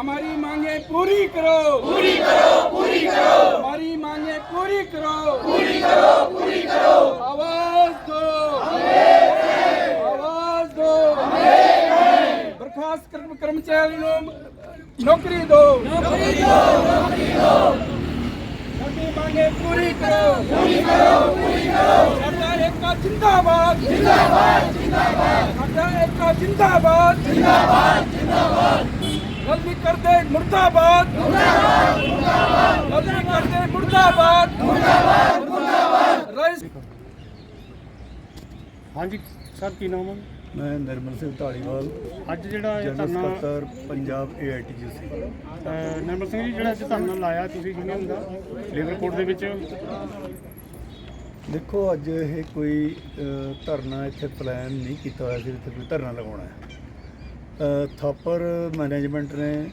हमारी मांगे पूरी करो। पूरी करो पूरी करो। हमारी मांगे पूरी करो। पूरी करो पूरी करो। आवाज़ दो। आवाज़ दो। बर्खास्त कर्मचारियों नौकरी दो। नौकरी दो नौकरी दो। हमारी मांगे पूरी करो। पूरी करो पूरी करो। सरदार एक का जिंदाबाद। जिंदाबाद जिंदाबाद। सरदार एक का जिंदाबाद। जिंदाबाद जिंदाबाद। ਗਲਤੀ ਕਰਦੇ ਮੁਰਦਾਬਾਦ। ਮੁਰਦਾਬਾਦ ਮੁਰਦਾਬਾਦ ਗਲਤੀ ਕਰਦੇ ਮੁਰਦਾਬਾਦ। ਮੁਰਦਾਬਾਦ ਮੁਰਦਾਬਾਦ ਰਈਸ ਹਾਂਜੀ ਸਰ ਕੀ ਨਾਮ ਹੈ ਮੈਂ ਨਿਰਮਲ ਸਿੰਘ ਢਾਲੀਵਾਲ ਅੱਜ ਜਿਹੜਾ ਇਹ ਜਨਰਲ ਧਰਨਾ ਸਕੱਤਰ ਪੰਜਾਬ ਏਆਈਟੀਯੂਸੀ ਅਹ, ਨਿਰਮਲ ਸਿੰਘ ਜੀ ਜਿਹੜਾ ਅੱਜ ਧਰਨਾ ਲਾਇਆ ਤੁਸੀਂ ਯੂਨੀਅਨ ਦਾ ਲੇਬਰ ਕੋਰਟ ਦੇ ਵਿੱਚ। ਦੇਖੋ ਅੱਜ ਇਹ ਕੋਈ ਅ, ਧਰਨਾ ਇੱਥੇ ਪਲਾਨ ਨਹੀਂ ਕੀਤਾ ਹੋਇਆ ਸੀ ਇੱਥੇ ਕੋਈ ਧਰਨਾ ਲਗਾਉਣਾ ਹੈ। ਥਾਪਰ ਮੈਨੇਜਮੈਂਟ ਨੇ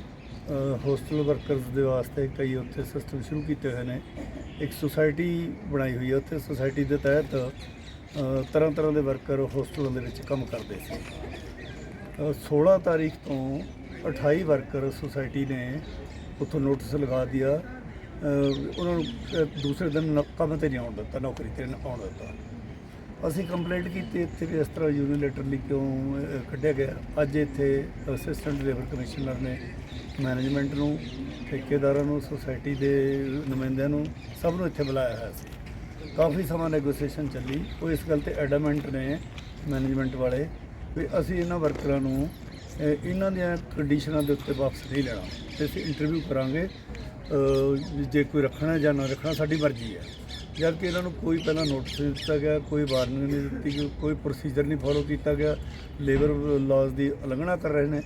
ਹੋਸਟਲ ਵਰਕਰਸ ਦੇ ਵਾਸਤੇ ਕਈ ਉੱਥੇ ਸਿਸਟਮ ਸ਼ੁਰੂ ਕੀਤੇ ਹੋਏ ਨੇ। ਇੱਕ ਸੁਸਾਇਟੀ ਬਣਾਈ ਹੋਈ ਹੈ ਉੱਥੇ ਸੁਸਾਇਟੀ ਦੇ ਤਹਿਤ ਤਰ੍ਹਾਂ ਤਰ੍ਹਾਂ ਦੇ ਵਰਕਰ ਹੋਸਟਲਾਂ ਦੇ ਵਿੱਚ ਕੰਮ ਕਰਦੇ ਸੀ। 16 ਤਾਰੀਖ ਤੋਂ 28 ਵਰਕਰ ਸੁਸਾਇਟੀ ਨੇ ਉੱਥੋਂ ਨੋਟਿਸ ਲਗਾ ਦਿਆ ਉਹਨਾਂ ਨੂੰ ਦੂਸਰੇ ਦਿਨ ਨ- ਕੰਮ ਤੇ ਨਹੀਂ ਆਉਣ ਦਿੱਤਾ, ਨੌਕਰੀ ਤੇ ਨਹੀਂ ਆਉਣ ਦਿੱਤਾ। ਅਸੀਂ ਕੰਪਲੇਂਟ ਕੀਤੀ ਇੱਥੇ ਵੀ ਇਸ ਤਰ੍ਹਾਂ ਯੂਨੀਲੇਟਰਲੀ ਕਿਉਂ ਕੱਢਿਆ ਗਿਆ। ਅੱਜ ਇੱਥੇ ਅਸਿਸਟੈਂਟ ਲੇਬਰ ਕਮਿਸ਼ਨਰ ਨੇ ਮੈਨੇਜਮੈਂਟ ਨੂੰ, ਠੇਕੇਦਾਰਾਂ ਨੂੰ ਸੁਸਾਇਟੀ ਦੇ ਨੁਮਾਇੰਦਿਆਂ ਨੂੰ ਸਭ ਨੂੰ ਇੱਥੇ ਬੁਲਾਇਆ ਹੋਇਆ ਸੀ। ਕਾਫੀ ਸਮਾਂ ਨੈਗੋਸੀਏਸ਼ਨ ਚੱਲੀ। ਉਹ ਇਸ ਗੱਲ ਤੇ ਐਡਮੈਂਟ ਨੇ ਮੈਨੇਜਮੈਂਟ ਵਾਲੇ ਵੀ ਅਸੀਂ ਇਹਨਾਂ ਵਰਕਰਾਂ ਨੂੰ ਇਹਨਾਂ ਦੀਆਂ ਕੰਡੀਸ਼ਨਾਂ ਦੇ ਉੱਤੇ ਵਾਪਸ ਨਹੀਂ ਲੈਣਾ। ਤੇ ਅਸੀਂ ਇੰਟਰਵਿਊ ਕਰਾਂਗੇ। ਜੇ ਕੋਈ ਰੱਖਣਾ ਜਾਂ ਨਾ ਰੱਖਣਾ, ਸਾਡੀ ਮਰਜ਼ੀ ਹੈ। ਜਦ ਕਿ ਇਹਨਾਂ ਨੂੰ ਕੋਈ ਪਹਿਲਾਂ ਨੋਟਿਸ ਨਹੀਂ ਦਿੱਤਾ ਗਿਆ, ਕੋਈ ਵਾਰਨਿੰਗ ਨਹੀਂ ਦਿੱਤੀ ਗਈ, ਕੋਈ ਪ੍ਰੋਸੀਜਰ ਨਹੀਂ ਫੋਲੋ ਕੀਤਾ ਗਿਆ। ਲੇਬਰ ਲਾਜ਼ ਦੀ ਉਲੰਘਣਾ ਕਰ ਰਹੇ ਨੇ।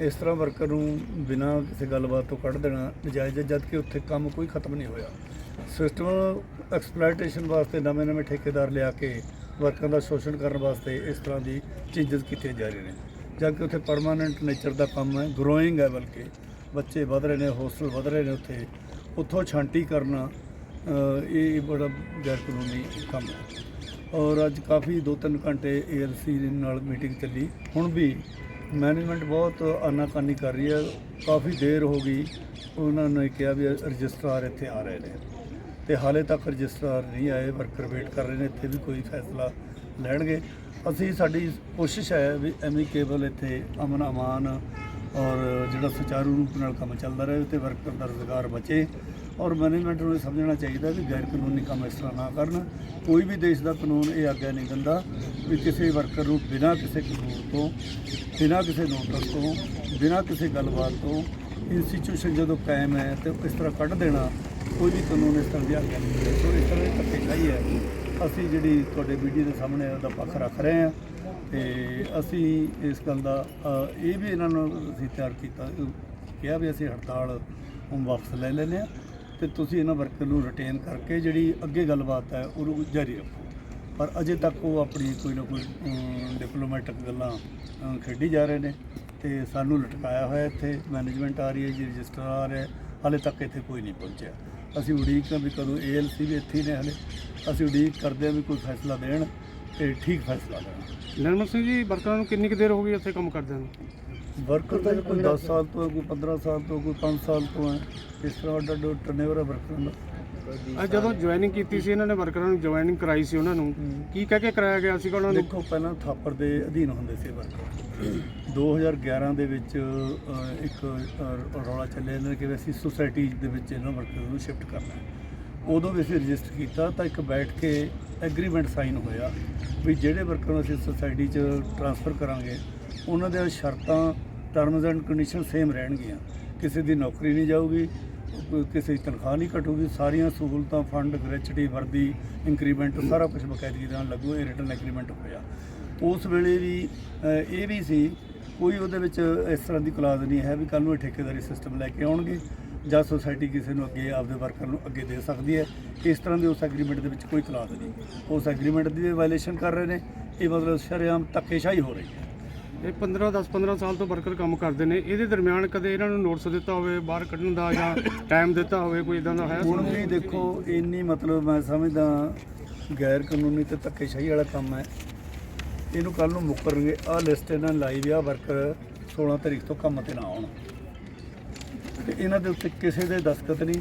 ਇਸ ਤਰ੍ਹਾਂ ਵਰਕਰ ਨੂੰ ਬਿਨਾਂ ਕਿਸੇ ਗੱਲਬਾਤ ਤੋਂ ਕੱਢ ਦੇਣਾ ਨਜਾਇਜ਼ ਹੈ ਜਦ ਕਿ ਉੱਥੇ ਕੰਮ ਕੋਈ ਖਤਮ ਨਹੀਂ ਹੋਇਆ। ਸਿਸਟਮ ਐਕਸਪਲੋਇਟੇਸ਼ਨ ਵਾਸਤੇ ਨਵੇਂ ਨਵੇਂ ਠੇਕੇਦਾਰ ਲਿਆ ਕੇ ਵਰਕਰਾਂ ਦਾ ਸ਼ੋਸ਼ਣ ਕਰਨ ਵਾਸਤੇ ਇਸ ਤਰ੍ਹਾਂ ਦੀ ਚੇਂਜਸ ਕੀਤੀਆਂ ਜਾ ਰਹੀਆਂ ਨੇ। ਜਦ ਕਿ ਉੱਥੇ ਪਰਮਾਨੈਂਟ ਨੇਚਰ ਦਾ ਕੰਮ ਹੈ ਗਰੋਇੰਗ ਹੈ ਬਲਕਿ। ਬੱਚੇ ਵਧ ਰਹੇ ਨੇ ਹੋਸਟਲ ਵਧ ਰਹੇ ਨੇ ਉੱਥੇ। ਉੱਥੋਂ ਛਾਂਟੀ ਕਰਨਾ ਇਹ ਬੜਾ ਗੈਰ ਕਾਨੂੰਨੀ ਕੰਮ ਹੈ। ਔਰ ਅੱਜ ਕਾਫੀ 2-3 ਘੰਟੇ ਏਐਲਸੀ ਨਾਲ ਮੀਟਿੰਗ ਚੱਲੀ। ਹੁਣ ਵੀ ਮੈਨੇਜਮੈਂਟ ਬਹੁਤ ਆਨਾਕਾਨੀ ਕਰ ਰਹੀ ਹੈ। ਕਾਫੀ ਦੇਰ ਹੋ ਗਈ। ਉਹਨਾਂ ਨੇ ਕਿਹਾ ਵੀ ਰਜਿਸਟਰਾਰ ਇੱਥੇ ਆ ਰਹੇ ਨੇ। ਤੇ ਹਾਲੇ ਤੱਕ ਰਜਿਸਟਰਾਰ ਨਹੀਂ ਆਏ। ਵਰਕਰ ਵੇਟ ਕਰ ਰਹੇ ਨੇ। ਇੱਥੇ ਵੀ ਕੋਈ ਫੈਸਲਾ ਲੈਣਗੇ। ਅਸੀਂ ਸਾਡੀ ਕੋਸ਼ਿਸ਼ ਹੈ ਵੀ ਐਮੀਕੇਬਲ ਇੱਥੇ ਅਮਨ ਅਮਾਨ ਔਰ ਜਿਹੜਾ ਸੁਚਾਰੂ ਰੂਪ ਨਾਲ ਕੰਮ ਚੱਲਦਾ ਰਹੇ ਤੇ ਵਰਕਰ ਦਾ ਰੁਜ਼ਗਾਰ ਬਚੇ ਔਰ ਮੈਨੇਜਮੈਂਟ ਨੂੰ ਇਹ ਸਮਝਣਾ ਚਾਹੀਦਾ ਵੀ ਗੈਰ ਕਾਨੂੰਨੀ ਕੰਮ ਇਸ ਤਰ੍ਹਾਂ ਨਾ ਕਰਨ। ਕੋਈ ਵੀ ਦੇਸ਼ ਦਾ ਕਾਨੂੰਨ ਇਹ ਆਗਿਆ ਨਹੀਂ ਦਿੰਦਾ ਵੀ ਕਿਸੇ ਵਰਕਰ ਨੂੰ ਬਿਨਾਂ ਕਿਸੇ ਕਾਨੂੰਨ ਤੋਂ, ਬਿਨਾਂ ਕਿਸੇ ਨੋਟਿਸ ਤੋਂ, ਬਿਨਾਂ ਕਿਸੇ ਗੱਲਬਾਤ ਤੋਂ ਇੰਸਟੀਚਿਊਸ਼ਨ ਜਦੋਂ ਕਾਇਮ ਹੈ ਤੇ ਇਸ ਤਰ੍ਹਾਂ ਕੱਢ ਦੇਣਾ, ਕੋਈ ਵੀ ਕਾਨੂੰਨ ਇਸ ਤਰ੍ਹਾਂ ਦੀ ਆਗਿਆ ਨਹੀਂ ਦਿੰਦਾ। ਸੋ ਇਸ ਤਰ੍ਹਾਂ ਦੀ ਧੱਕੇਸ਼ਾਹੀ ਹੈ। ਅਸੀਂ ਜਿਹੜੀ ਤੁਹਾਡੇ ਵੀਡੀਓ ਦੇ ਸਾਹਮਣੇ ਉਹਦਾ ਪੱਖ ਰੱਖ ਰਹੇ ਹਾਂ। ਤੇ ਅਸੀਂ ਇਸ ਗੱਲ ਦਾ ਅ, ਇਹ ਵੀ ਇਹਨਾਂ ਨੂੰ ਅਸੀਂ ਤਿਆਰ ਕੀਤਾ ਅ, ਕਿਹਾ ਵੀ ਅਸੀਂ ਹੜਤਾਲ ਹੁਣ ਵਾਪਸ ਲੈ ਲੈਂਦੇ ਹਾਂ ਤੇ ਤੁਸੀਂ ਇਹਨਾਂ ਵਰਕਰ ਨੂੰ ਰਿਟੇਨ ਕਰਕੇ ਜਿਹੜੀ ਅੱਗੇ ਗੱਲਬਾਤ ਹੈ ਉਹਨੂੰ ਜਾਰੀ ਰੱਖੋ। ਪਰ ਅਜੇ ਤੱਕ ਉਹ ਆਪਣੀ ਕੋਈ ਨਾ ਕੋਈ ਡਿਪਲੋਮੈਟਿਕ ਗੱਲਾਂ ਅ, ਖੇਡੀ ਜਾ ਰਹੇ ਨੇ ਤੇ ਸਾਨੂੰ ਲਟਕਾਇਆ ਹੋਇਆ ਇੱਥੇ ਮੈਨੇਜਮੈਂਟ ਆ ਰਹੀ ਹੈ ਜੀ ਰਜਿਸਟਰ ਆ ਰਿਹਾ ਹਾਲੇ ਤੱਕ ਇੱਥੇ ਕੋਈ ਨਹੀਂ ਪਹੁੰਚਿਆ। ਅਸੀਂ ਉਡੀਕ ਹਾਂ ਵੀ ਕਦੋਂ ਏਐਲਸੀ ਵੀ ਇੱਥੇ ਹੀ ਨੇ ਹਾਲੇ। ਅਸੀਂ ਉਡੀਕ ਕਰਦੇ ਹਾਂ ਵੀ ਕੋਈ ਫੈਸਲਾ ਦੇਣ ਤੇ ਠੀਕ ਫੈਸਲਾ ਲੈਣ। ਨਿਰਮਲ ਸਿੰਘ ਜੀ ਵਰਕਰਾਂ ਨੂੰ ਕਿੰਨੀ ਕੁ ਦੇਰ ਹੋ ਗਈ ਇੱਥੇ ਕੰਮ ਕਰਦਿਆਂ ਨੂੰ? ਵਰਕਰ ਤਾਂ ਕੋਈ 10 ਸਾਲ ਤੋਂ ਹੈ ਕੋਈ 15 ਸਾਲ ਤੋਂ ਕੋਈ 5 ਸਾਲ ਤੋਂ ਹੈ। ਇਸ ਤਰ੍ਹਾਂ ਅੱਡ ਅੱਡ ਟਰਨਓਵਰ ਹੈ ਵਰਕਰਾਂ ਦਾ। ਅੱਜ ਜਦੋਂ ਜੁਆਇਨਿੰਗ ਕੀਤੀ ਸੀ ਇਹਨਾਂ ਨੇ ਵਰਕਰਾਂ ਨੂੰ ਜੁਆਇਨਿੰਗ ਕਰਾਈ ਸੀ ਉਹਨਾਂ ਨੂੰ। ਕੀ ਕਹਿ ਕੇ ਕਰਾਇਆ ਗਿਆ ਸੀਗਾ ਉਹਨਾਂ ਨੂੰ? ਦੇਖੋ ਪਹਿਲਾਂ ਥਾਪਰ ਦੇ ਅਧੀਨ ਹੁੰਦੇ ਸੀ ਵਰਕਰ। 2011 ਦੇ ਵਿੱਚ ਅ, ਇੱਕ ਅ, ਰੌਲਾ ਚੱਲਿਆ ਇਹਨਾਂ ਨੇ ਕਿ ਅਸੀਂ ਸੁਸਾਇਟੀ ਦੇ ਵਿੱਚ ਇਹਨਾਂ ਵਰਕਰ ਨੂੰ ਸ਼ਿਫਟ ਕਰਨਾ ਹੈ। ਉਦੋਂ ਵੀ ਅਸੀਂ ਰਜਿਸਟਰ ਕੀਤਾ ਤਾਂ ਇੱਕ ਬੈਠ ਕੇ ਐਗਰੀਮੈਂਟ ਸਾਈਨ ਹੋਇਆ ਵੀ ਜਿਹੜੇ ਵਰਕਰ ਨੂੰ ਅਸੀਂ ਸੁਸਾਇਟੀ 'ਚ ਟਰਾਂਸਫਰ ਕਰਾਂਗੇ, ਉਹਨਾਂ ਦੀਆਂ ਸ਼ਰਤਾਂ ਟਰਮਸ ਐਂਡ ਕੰਡੀਸ਼ਨ ਸੇਮ ਰਹਿਣਗੀਆਂ। ਕਿਸੇ ਦੀ ਨੌਕਰੀ ਨਹੀਂ ਜਾਊਗੀ, ਕਿਸੇ ਦੀ ਤਨਖਾਹ ਨਹੀਂ ਘਟੂਗੀ, ਸਾਰੀਆਂ ਸਹੂਲਤਾਂ ਫੰਡ ਗ੍ਰੈਚੁਟੀ ਵਰਦੀ ਇੰਕਰੀਮੈਂਟ ਸਾਰਾ ਕੁਝ ਬਕਾਇਦਗੀ ਨਾਲ ਲੱਗੂ, ਇਹ ਰਿਟਨ ਐਗਰੀਮੈਂਟ ਹੋਇਆ। ਉਸ ਵੇਲੇ ਵੀ ਇਹ ਵੀ ਸੀ, ਕੋਈ ਉਹਦੇ ਵਿੱਚ ਇਸ ਤਰ੍ਹਾਂ ਦੀ ਕਲਾਜ਼ ਨਹੀਂ ਹੈ ਵੀ ਕੱਲ ਨੂੰ ਇਹ ਠੇਕੇਦਾਰੀ ਸਿਸਟਮ ਲੈ ਕੇ ਆਉਣਗੇ। ਜਾਂ ਸੁਸਾਇਟੀ ਕਿਸੇ ਨੂੰ ਅੱਗੇ ਆਪਦੇ ਵਰਕਰ ਨੂੰ ਅੱਗੇ ਦੇ ਸਕਦੀ ਹੈ ਇਸ ਤਰ੍ਹਾਂ ਦੇ ਉਸ ਐਗਰੀਮੈਂਟ ਦੇ ਵਿੱਚ ਕੋਈ ਕਲਾਜ਼ ਨਹੀਂ। ਉਸ ਐਗਰੀਮੈਂਟ ਦੀ ਵਾਇਲੇਸ਼ਨ ਕਰ ਰਹੇ ਨੇ ਇਹ ਮਤਲਬ ਸ਼ਰੇਆਮ ਧੱਕੇਸ਼ਾਹੀ ਹੋ ਰਹੀ ਹੈ। ਇਹ 15 10 15 ਸਾਲ ਤੋਂ ਵਰਕਰ ਕੰਮ ਕਰਦੇ ਨੇ। ਇਹਦੇ ਦਰਮਿਆਨ ਕਦੇ ਇਹਨਾਂ ਨੂੰ ਨੋਟਿਸ ਦਿੱਤਾ ਹੋਵੇ ਬਾਹਰ ਕੱਢਣ ਦਾ ਜਾਂ ਟਾਈਮ ਦਿੱਤਾ ਹੋਵੇ ਕੋਈ ਇਦਾਂ ਦਾ ਹੈ ਹੁਣ ਵੀ ਦੇਖੋ ਇੰਨੀ ਮਤਲਬ ਮੈਂ ਸਮਝਦਾ ਗੈਰ ਕਾਨੂੰਨੀ ਤੇ ਧੱਕੇਸ਼ਾਹੀ ਵਾਲਾ ਕੰਮ ਹੈ। ਇਹਨੂੰ ਕੱਲ ਨੂੰ ਮੁੱਕਰਨਗੇ ਆਹ ਲਿਸਟ ਇਹਨਾਂ ਲਾਈ ਵੀ ਆਹ ਵਰਕਰ 16 ਤਰੀਕ ਤੋਂ ਕੰਮ ਤੇ ਨਾ ਆਉਣ। ਤੇ ਇਹਨਾਂ ਦੇ ਉੱਤੇ ਕਿਸੇ ਦੇ ਦਸਖਤ ਨਹੀਂ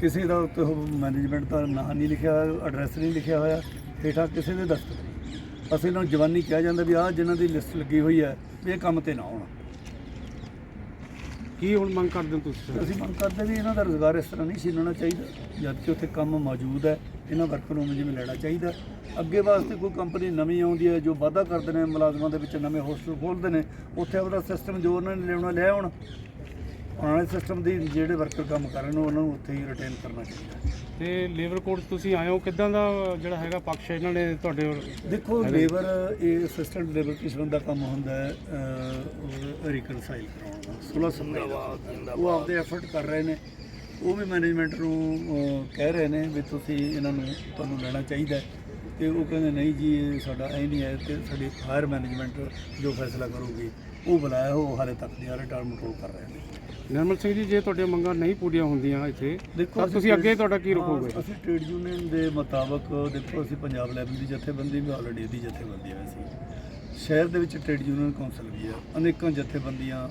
ਕਿਸੇ ਦਾ ਉੱਤੇ ਮੈਨੇਜਮੈਂਟ ਦਾ ਨਾਂ ਨਹੀਂ ਲਿਖਿਆ ਐਡਰੈਸ ਨਹੀਂ ਲਿਖਿਆ ਹੋਇਆ ਹੇਠਾਂ ਕਿਸੇ ਦੇ ਦਸਖਤ ਨਹੀਂ। ਅਸੀਂ ਇਹਨਾਂ ਨੂੰ ਜਵਾਨੀ ਕਿਹਾ ਜਾਂਦਾ ਵੀ ਆਹ ਜਿਨ੍ਹਾਂ ਦੀ ਲਿਸਟ ਲੱਗੀ ਹੋਈ ਹੈ ਵੀ ਇਹ ਕੰਮ ਤੇ ਨਾ ਆਉਣ। ਕੀ ਹੁਣ ਮੰਗ ਕਰਦੇ ਹੋ ਤੁਸੀਂ? ਅਸੀਂ ਮੰਗ ਕਰਦੇ ਵੀ ਇਹਨਾਂ ਦਾ ਰੋਜ਼ਗਾਰ ਇਸ ਤਰ੍ਹਾਂ ਨਹੀਂ ਛੀਨਣਾ ਚਾਹੀਦਾ ਜਦ ਕਿ ਉੱਥੇ ਕੰਮ ਮੌਜੂਦ ਹੈ ਇਹਨਾਂ ਵਰਕਰ ਨੂੰ ਜਿਵੇਂ ਲੈਣਾ ਚਾਹੀਦਾ। ਅੱਗੇ ਵਾਸਤੇ ਕੋਈ ਕੰਪਨੀ ਨਵੀਂ ਆਉਂਦੀ ਹੈ ਜੋ ਵਾਅਦਾ ਕਰਦੇ ਨੇ ਮੁਲਾਜ਼ਮਾਂ ਦੇ ਵਿੱਚ ਨਵੇਂ ਹੋਸਟਲ ਖੋਲ੍ਹਦੇ ਨੇ ਉੱਥੇ ਆਪਦਾ ਸਿਸਟਮ ਜੋ ਉਹਨਾਂ ਨੇ ਲਿਆਉਣਾ ਲੈ ਆਉਣ। ਵਾਲੇ ਸਿਸਟਮ ਦੀ ਜਿਹੜੇ ਵਰਕਰ ਕੰਮ ਕਰ ਰਹੇ ਨੇ ਉਹਨਾਂ ਨੂੰ ਉੱਥੇ ਹੀ ਰਿਟੇਨ ਕਰਨਾ ਚਾਹੀਦਾ ਤੇ ਲੇਬਰ ਕੋਡ ਤੁਸੀਂ ਆਏ ਹੋ ਕਿਦਾਂ ਦਾ ਜਿਹੜਾ ਹੈਗਾ ਪਕਸ਼ ਇਹਨਾਂ ਨੇ ਤੁਹਾਡੇ? ਦੇਖੋ ਲੇਬਰ ਇਹ ਅਸਿਸਟੈਂਟ ਲੇਬਰ ਕਿਸਮ ਦਾ ਕੰਮ ਹੁੰਦਾ ਹੈ ਰੀਕਨਸਾਈਲ ਕਰਾਉਣ ਦਾ 16 ਸਪਲਾਈ ਦਾ ਉਹ ਆਪਦੇ ਐਫਰਟ ਕਰ ਰਹੇ ਨੇ ਉਹ ਵੀ ਮੈਨੇਜਮੈਂਟ ਨੂੰ ਕਹਿ ਰਹੇ ਨੇ ਵੀ ਤੁਸੀਂ ਇਹਨਾਂ ਨੂੰ ਤੁਹਾਨੂੰ ਲੈਣਾ ਚਾਹੀਦਾ। ਤੇ ਉਹ ਕਹਿੰਦੇ ਨਹੀਂ ਜੀ ਇਹ ਸਾਡਾ ਐ ਨਹੀਂ ਹੈ ਤੇ ਸਾਡੀ ਹਾਇਰ ਮੈਨੇਜਮੈਂਟ ਜੋ ਫੈਸਲਾ ਕਰੂਗੀ ਉਹ ਬੁਲਾਇਆ ਉਹ ਹਾਲੇ ਤੱਕ ਨਹੀਂ ਹਾਲੇ ਟਰਮ ਕੰਟਰੋਲ ਕਰ ਰਹੇ ਨੇ ਨਿਰਮਲ ਸਿੰਘ ਜੀ ਜੇ ਤੁਹਾਡੀਆਂ ਮੰਗਾਂ ਨਹੀਂ ਪੂਰੀਆਂ ਹੁੰਦੀਆਂ ਇੱਥੇ ਦੇਖੋ ਤਾਂ ਤੁਸੀਂ ਅੱਗੇ ਤੁਹਾਡਾ ਕੀ ਹਾਂ, ਰਖੋਗੇ ਅਸੀਂ ਟ੍ਰੇਡ ਯੂਨੀਅਨ ਦੇ ਮੁਤਾਬਕ ਦੇਖੋ ਅਸੀਂ ਪੰਜਾਬ ਲੈਵਲ ਦੀ ਜਥੇਬੰਦੀ ਵੀ ਆਲਰੇਡੀ ਦੀ ਜਥੇਬੰਦੀ ਹੈ ਅਸੀਂ ਸ਼ਹਿਰ ਦੇ ਵਿੱਚ ਟ੍ਰੇਡ ਯੂਨੀਅਨ ਕੌਂਸਲ ਵੀ ਹੈ। ਅਨੇਕਾਂ ਜਥੇਬੰਦੀਆਂ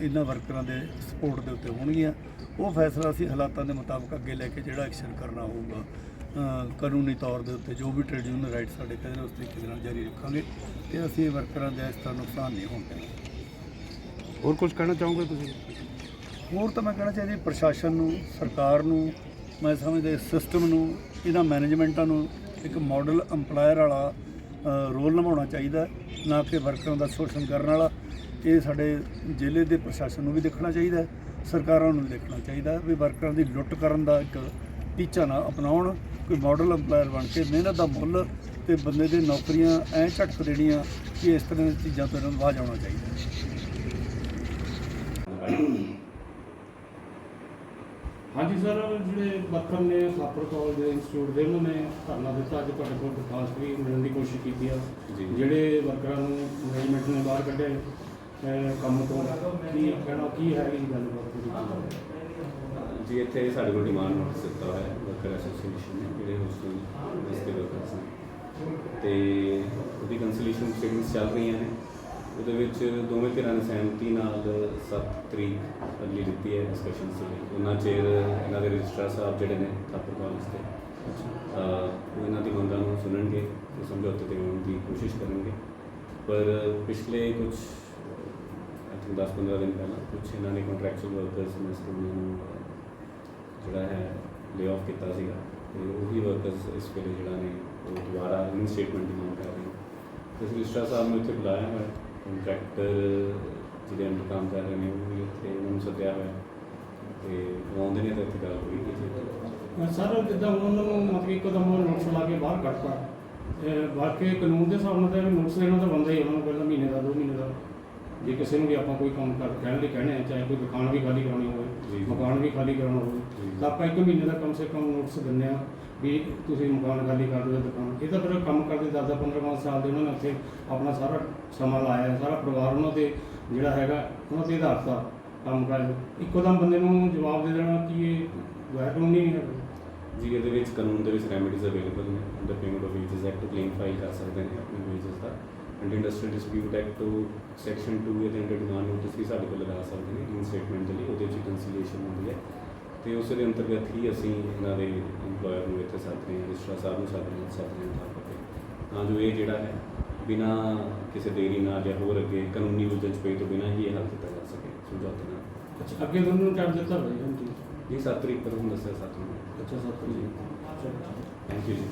ਇਹਨਾਂ ਵਰਕਰਾਂ ਦੇ ਸਪੋਰਟ ਦੇ ਉੱਤੇ ਹੋਣਗੀਆਂ। ਉਹ ਫੈਸਲਾ ਅਸੀਂ ਹਾਲਾਤਾਂ ਦੇ ਮੁਤਾਬਕ ਅੱਗੇ ਲੈ ਕੇ ਜਿਹੜਾ ਐਕਸ਼ਨ ਕਰਨਾ ਹੋਊਗਾ ਕਾਨੂੰਨੀ ਤੌਰ ਦੇ ਉੱਤੇ ਜੋ ਵੀ ਟ੍ਰੇਡ ਯੂਨੀਅਨ ਰਾਈਟ ਸਾਡੇ ਕਹਿੰਦੇ ਉਸ ਤਰੀਕੇ ਨਾਲ ਜਾਰੀ ਰੱਖਾਂਗੇ ਤੇ ਅਸੀਂ ਵਰਕਰਾਂ ਦਾ ਇਸ ਤਰ੍ਹਾਂ ਨੁਕਸਾਨ ਨਹੀਂ ਹੋਣ ਦੇਣਾ। ਹੋਰ ਕੁਝ ਕਹਿਣਾ ਚਾਹੋਗੇ ਤੁਸੀਂ? ਹੋਰ ਤਾਂ ਮੈਂ ਕਹਿਣਾ ਚਾਹੀਦਾ ਪ੍ਰਸ਼ਾਸਨ ਨੂੰ, ਸਰਕਾਰ ਨੂੰ, ਮੈਂ ਸਮਝਦਾ ਸਿਸਟਮ ਨੂੰ ਇਹਨਾਂ ਮੈਨੇਜਮੈਂਟਾਂ ਨੂੰ ਇੱਕ ਮਾਡਲ EMPLOYER ਵਾਲਾ ਰੋਲ ਨਿਭਾਉਣਾ ਚਾਹੀਦਾ, ਨਾ ਕਿ ਵਰਕਰਾਂ ਦਾ ਸ਼ੋਸ਼ਣ ਕਰਨ ਵਾਲਾ। ਇਹ ਸਾਡੇ ਜ਼ਿਲ੍ਹੇ ਦੇ ਪ੍ਰਸ਼ਾਸਨ ਨੂੰ ਵੀ ਦੇਖਣਾ ਚਾਹੀਦਾ, ਸਰਕਾਰਾਂ ਨੂੰ ਵੀ ਦੇਖਣਾ ਚਾਹੀਦਾ ਵੀ ਵਰਕਰਾਂ ਦੀ ਲੁੱਟ ਕਰਨ ਦਾ ਇੱਕ ਟੀਚਾ ਨਾ ਅਪਣਾਉਣ, ਕੋਈ ਮਾਡਲ EMPLOYER ਬਣ ਕੇ ਮਿਹਨਤ ਦਾ ਮੁੱਲ ਤੇ ਬੰਦੇ ਦੇ ਨੌਕਰੀਆਂ ਐ ਝਟਕ ਦੇਣੀਆਂ ਕਿ ਇਸ ਤਰ੍ਹਾਂ ਦੀਆਂ ਚੀਜ਼ਾਂ ਤੋਂ ਇਹਨਾਂ ਨੂੰ ਬਾਜ ਆਉਣਾ ਚਾਹੀਦਾ। ਹਾਂਜੀ ਸਰ ਜਿਹੜੇ ਵਰਕਰ ਨੇ ਥਾਪਰ ਕਾਲਜ ਦੇ ਇੰਸਟੀਚਿਊਟ ਦੇ ਉਹਨਾਂ ਨੇ ਧਰਨਾ ਦਿੱਤਾ। ਅੱਜ ਤੁਹਾਡੇ ਕੋਲ ਦਰਖਾਸਤ ਵੀ ਮਿਲਣ ਦੀ ਕੋਸ਼ਿਸ਼ ਕੀਤੀ ਆ। ਜਿਹੜੇ ਵਰਕਰਾਂ ਨੂੰ ਮੈਨੇਜਮੈਂਟ ਨੇ ਬਾਹਰ ਕੱਢਿਆ ਅਹ ਕੰਮ ਤੋਂ ਕੀ ਕਹਿਣਾ ਕੀ ਹੈ ਇਹ ਗੱਲਬਾਤ ਪੂਰੀ ਜੀ ਇੱਥੇ ਸਾਡੇ ਕੋਲ ਡਿਮਾਂਡ ਨੋਟਿਸ ਦਿੱਤਾ ਹੋਇਆ ਹੈ ਵਰਕਰ ਐਸੋਸੀਏਸ਼ਨ ਨੇ ਜਿਹੜੇ ਹੋਸਟਲ ਦੇ ਵਰਕਰਸ ਨੇ। ਤੇ ਉਹਦੀ ਕੰਸੋਲੀਏਸ਼ਨ ਸਟੇਟਮੈਂਟਸ ਚੱਲ ਰਹੀਆਂ ਨੇ। ਉਹਦੇ ਵਿੱਚ ਦੋਵੇਂ ਧਿਰਾਂ ਨੇ ਸਹਿਮਤੀ ਨਾਲ 7 ਤਰੀਕ ਅਗਲੀ ਦਿੱਤੀ ਹੈ ਡਿਸਕਸ਼ਨ ਲਈ। ਉਹਨਾਂ ਚਿਰ ਇਹਨਾਂ ਦੇ ਰਜਿਸਟਰਾਰ ਸਾਹਿਬ ਜਿਹੜੇ ਨੇ ਥਾਪਰ ਕਾਲਜ ਦੇ ਅਹ ਉਹ ਇਹਨਾਂ ਦੀ ਮੰਗਾਂ ਨੂੰ ਸੁਣਨਗੇ ਤੇ ਸਮਝੌਤੇ ਤੇ ਆਉਣ ਦੀ ਕੋਸ਼ਿਸ਼ ਕਰਨਗੇ। ਪਰ ਪਿਛਲੇ ਕੁਝ ਆਈ ਥਿੰਕ 10-15 ਦਿਨ ਪਹਿਲਾਂ ਕੁਝ ਇਹਨਾਂ ਨੇ ਕੰਟਰੈਕਚੁਅਲ ਵਰਕਰਸ ਨੇ ਉਹਨਾਂ ਨੂੰ ਜਿਹੜਾ ਹੈ ਲੇ ਆਫ ਕੀਤਾ ਸੀਗਾ। ਤੇ ਉਹੀ ਵਰਕਰਸ ਇਸ ਵੇਲੇ ਜਿਹੜਾ ਨੇ ਉਹ ਦੁਬਾਰਾ ਇਨਸਟੇਟਮੈਂਟ ਦੀ ਮੰਗ ਕਰ ਰਹੇ ਨੇ। ਤੇ ਅਸੀਂ ਰਜਿਸਟਰਾਰ ਸਾਹਿਬ ਨੂੰ ਇੱਥੇ ਬੁਲਾਇਆ ਹੋਇਆ ਕੰਟਰੈਕਟਰ ਜਿਹਦੇ ਅੰਡਰ ਕੰਮ ਕਰ ਰਹੇ ਨੇ, ਉਹ ਵੀ ਇੱਥੇ ਉਹਨਾਂ ਨੂੰ ਸੱਦਿਆ ਹੋਇਆ। ਤੇ ਉਹ ਆਉਂਦੇ ਨੇ ਤਾਂ ਇੱਥੇ ਗੱਲ ਹੋਈ ਕਿ ਸਰ, ਜਿੱਦਾਂ ਉਹਨਾਂ ਨੂੰ ਮਤਲਬ ਇੱਕਦਮ ਨੋਟਿਸ ਲਾ ਕੇ ਬਾਹਰ ਕੱਢਤਾ। ਬਾਕੀ ਕਾਨੂੰਨ ਦੇ ਹਿਸਾਬ ਨਾਲ ਤਾਂ ਨੋਟਿਸ ਲੈਣਾ ਤਾਂ ਬੰਦਾ ਹੀ ਉਹਨਾਂ ਨੂੰ ਪਹਿਲਾਂ ਮਹੀਨੇ ਦਾ, ਦੋ ਮਹੀਨੇ ਦਾ। ਜੇ ਕਿਸੇ ਨੂੰ ਵੀ ਆਪਾਂ ਕੋਈ ਕੰਮ ਕਰ ਕਹਿਣ ਲਈ ਕਹਿੰਦੇ ਆ ਚਾਹੇ ਕੋਈ ਦੁਕਾਨ ਵੀ ਖਾਲੀ ਕਰਾਉਣੀ ਹੋਵੇ। ਮਕਾਨ ਵੀ ਖਾਲੀ ਕਰਾਉਣਾ ਹੋਵੇ। ਤਾਂ ਆਪਾਂ ਇੱਕ ਮਹੀਨੇ ਦਾ ਕਮ ਸੇ ਕਮ ਨੋਟਿਸ ਦਿੰਦੇ ਆ ਵੀ ਤੁਸੀਂ ਮਕਾਨ ਖਾਲੀ ਕਰ ਦਿਓ ਦੁਕਾਨ। ਇਹ ਤਾਂ ਫਿਰ ਕੰਮ ਕਰਦੇ 10 15 ਪੰਜ ਸਾਲ ਦੇ ਉਹਨਾਂ ਨੇ ਉੱਥੇ ਆਪਣਾ ਸਾਰਾ ਸਮਾਂ ਲਾਇਆ ਸਾਰਾ ਪਰਿਵਾਰ ਉਹਨਾਂ ਤੇ ਜਿਹੜਾ ਹੈਗਾ ਉਹਨਾਂ ਤੇ ਆਧਾਰਿਤ ਆ ਕੰਮ ਕਰ ਇੱਕੋ ਦਮ ਬੰਦੇ ਨੂੰ ਜਵਾਬ ਦੇ ਦੇਣਾ ਕਿ ਇਹ ਗੈਰ ਕਾਨੂੰਨੀ ਨਹੀਂ ਹੈ ਜੀ ਇਹਦੇ ਵਿੱਚ ਕਾਨੂੰਨ ਦੇ ਵਿੱਚ ਰੈਮੇਡੀਜ਼ ਅਵੇਲੇਬਲ ਨੇ। Under payment of wages act claim file ਕਰ ਸਕਦੇ ਨੇ ਆਪਣੇ wages the. And industrial dispute act section 2 ਇਹਦੇ ਅੰਡਰ ਡਿਮਾਂਡ ਨੋਟਿਸ ਵੀ ਸਾਡੇ ਕੋਲ ਲਗਾ ਸਕਦੇ ਨੇ ਇਨ ਸਟੇਟਮੈਂਟ ਦੇ ਲਈ ਉਹਦੇ ਵਿੱਚ ਕੰਸੀਲੀਏਸ਼ਨ ਹੁੰਦੀ ਹੈ। ਤੇ ਉਸ ਦੇ ਅੰਤਰਗਤ ਹੀ ਅਸੀਂ ਇਹਨਾਂ ਦੇ EMPLOYER ਨੂੰ ਇੱਥੇ ਸੱਦ ਰਹੇ ਹਾਂ ਰਜਿਸਟਰਾਰ ਸਾਹਿਬ ਨੂੰ ਸੱਦ ਰਹੇ ਹਾਂ ਸੱਦ ਰਹੇ ਹਾਂ ਤਾਂ ਜੋ ਇਹ ਜਿਹੜਾ ਹੈ ਬਿਨਾ ਕਿਸੇ ਦੇਰੀ ਨਾਲ ਜਾਂ ਹੋਰ ਅੱਗੇ ਕਾਨੂੰਨੀ ਉਲਝਣ 'ਚ ਪਈ ਤੋਂ ਬਿਨਾ ਹੀ ਇਹ ਹੱਲ ਕੀਤਾ ਜਾ ਸਕੇ ਸਮਝੌਤੇ ਨਾਲ। ਅੱਛਾ ਅੱਗੇ ਤੁਹਾਨੂੰ ਨੂੰ ਟਾਈਮ ਦਿੱਤਾ ਹੋਇਆ ਜੀ ਜੀ 7 ਤਰੀਕ ਪਰ ਤੁਹਾਨੂੰ ਦੱਸਿਆ 7 ਨੂੰ। ਅੱਛਾ ਸਰ ਜੀ ਚਲੋ ਥੈਂਕ ਯੂ ਜੀ